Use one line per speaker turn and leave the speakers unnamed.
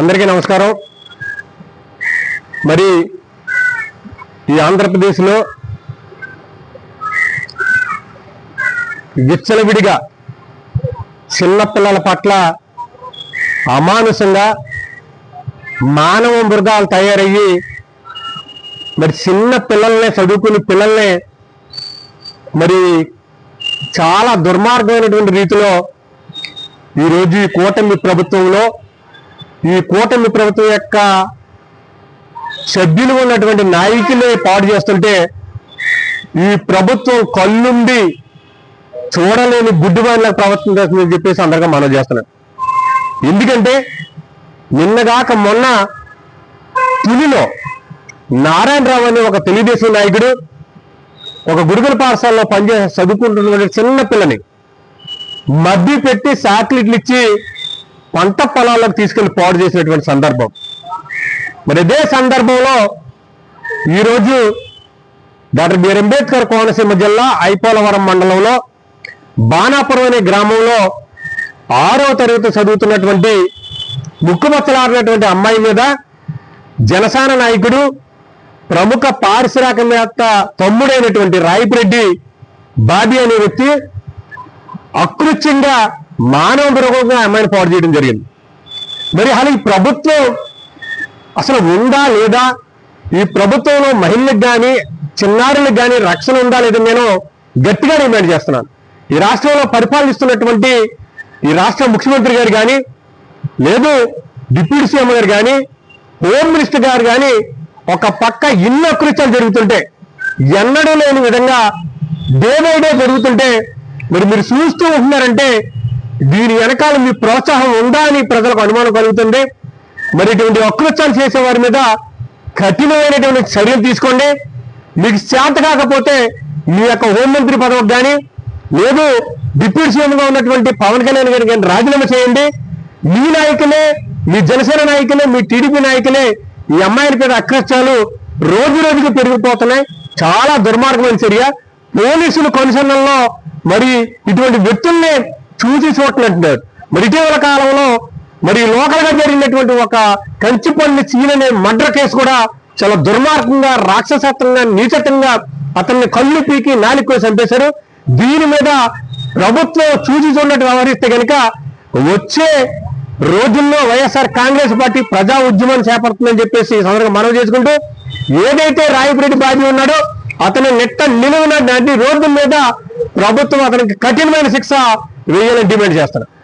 అందరికీ నమస్కారం. మరి ఈ ఆంధ్రప్రదేశ్లో విచ్చలవిడిగా చిన్నపిల్లల పట్ల అమానుషంగా మానవ మృగాలు తయారయ్యి మరి చిన్న పిల్లల్ని చదువుకుని పిల్లల్ని మరి చాలా దుర్మార్గమైనటువంటి రీతిలో ఈరోజు ఈ కూటమి ప్రభుత్వంలో ఈ కూటమి ప్రభుత్వం యొక్క సభ్యులు ఉన్నటువంటి నాయకులే పాడు చేస్తుంటే ఈ ప్రభుత్వం కళ్ళుండి చూడలేని గుడ్డివాళ్ళకి ప్రవర్తించాల్సిందని చెప్పేసి అందరిగా మనం చేస్తున్నాం ఎందుకంటే నిన్నగాక మొన్న తులిలో నారాయణరావు అనే ఒక తెలుగుదేశం నాయకుడు ఒక గురుగుల పాఠశాలలో పనిచేసి చదువుకుంటున్న చిన్న పిల్లని మబ్బి పెట్టి సాటిలైట్లు ఇచ్చి పంట పొలాలకు తీసుకెళ్ళి పాడు చేసినటువంటి సందర్భం. మరి ఇదే సందర్భంలో ఈరోజు డాక్టర్ బిఆర్ అంబేద్కర్ కోనసీమ జిల్లా ఐపోలవరం మండలంలో బాణాపురం అనే గ్రామంలో ఆరో తరగతి చదువుతున్నటువంటి ముక్కుమచ్చలాడినటువంటి అమ్మాయి మీద జనసేన నాయకుడు ప్రముఖ పారిశ్రామికవేత్త తమ్ముడైనటువంటి రాయిపురెడ్డి బాబీ అనే వ్యక్తి అకృత్యంగా మానవ మృగంగా అమ్మాయిని పాడు చేయడం జరిగింది. మరి అసలు ఈ ప్రభుత్వం అసలు ఉందా లేదా? ఈ ప్రభుత్వంలో మహిళలకు కానీ చిన్నారులకు కానీ రక్షణ ఉందా లేదని నేను గట్టిగా డిమాండ్ చేస్తున్నాను. ఈ రాష్ట్రంలో పరిపాలిస్తున్నటువంటి ఈ రాష్ట్ర ముఖ్యమంత్రి గారు కానీ లేదు డిప్యూటీ సీఎం గారు కానీ హోమ్ మినిస్టర్ గారు కానీ ఒక పక్క ఇన్ని అకృత్యాలు జరుగుతుంటే ఎన్నడూ లేని విధంగా డే బై డే జరుగుతుంటే మరి మీరు చూస్తూ ఉంటున్నారంటే దీని వెనకాల మీ ప్రోత్సాహం ఉందా అని ప్రజలకు అనుమానం కలుగుతుంది. మరి ఇటువంటి అకృత్యాలు చేసే వారి మీద కఠినమైనటువంటి చర్యలు తీసుకోండి. మీకు చేత కాకపోతే మీ యొక్క హోంమంత్రి పదవికి కానీ లేదు డిప్యూటీ సీఎంగా ఉన్నటువంటి పవన్ కళ్యాణ్ గారికి కానీ రాజీనామా చేయండి. మీ నాయకులే మీ జనసేన నాయకులే మీ టీడీపీ నాయకులే ఈ అమ్మాయిల మీద అకృత్యాలు రోజు రోజుకు పెరిగిపోతున్నాయి. చాలా దుర్మార్గమైన చర్య. పోలీసులు కనుసరణలో మరి ఇటువంటి వ్యక్తుల్ని చూసి చూడట్లంటున్నారు మరి ఇటీవల కాలంలో మరి లోకల్గా జరిగినటువంటి ఒక కంచిపల్లి చీన్ అనే మర్డర్ కేసు కూడా చాలా దుర్మార్గంగా రాక్షసత్వంగా నీచత్వంగా అతన్ని కళ్ళు పీకి నాలుగు చంపేశారు. దీని మీద ప్రభుత్వం చూసి చూడనట్టు వ్యవహరిస్తే కనుక వచ్చే రోజుల్లో వైఎస్ఆర్ కాంగ్రెస్ పార్టీ ప్రజా ఉద్యమం చేపడుతుందని చెప్పేసి సందర్భంగా మనవి చేసుకుంటూ ఏదైతే రాయపురెడ్డి బాబీ ఉన్నాడో అతని నెట్ట నిలువున రోడ్డు మీద ప్రభుత్వం అతనికి కఠినమైన శిక్ష వేయాలని డిమాండ్ చేస్తారు.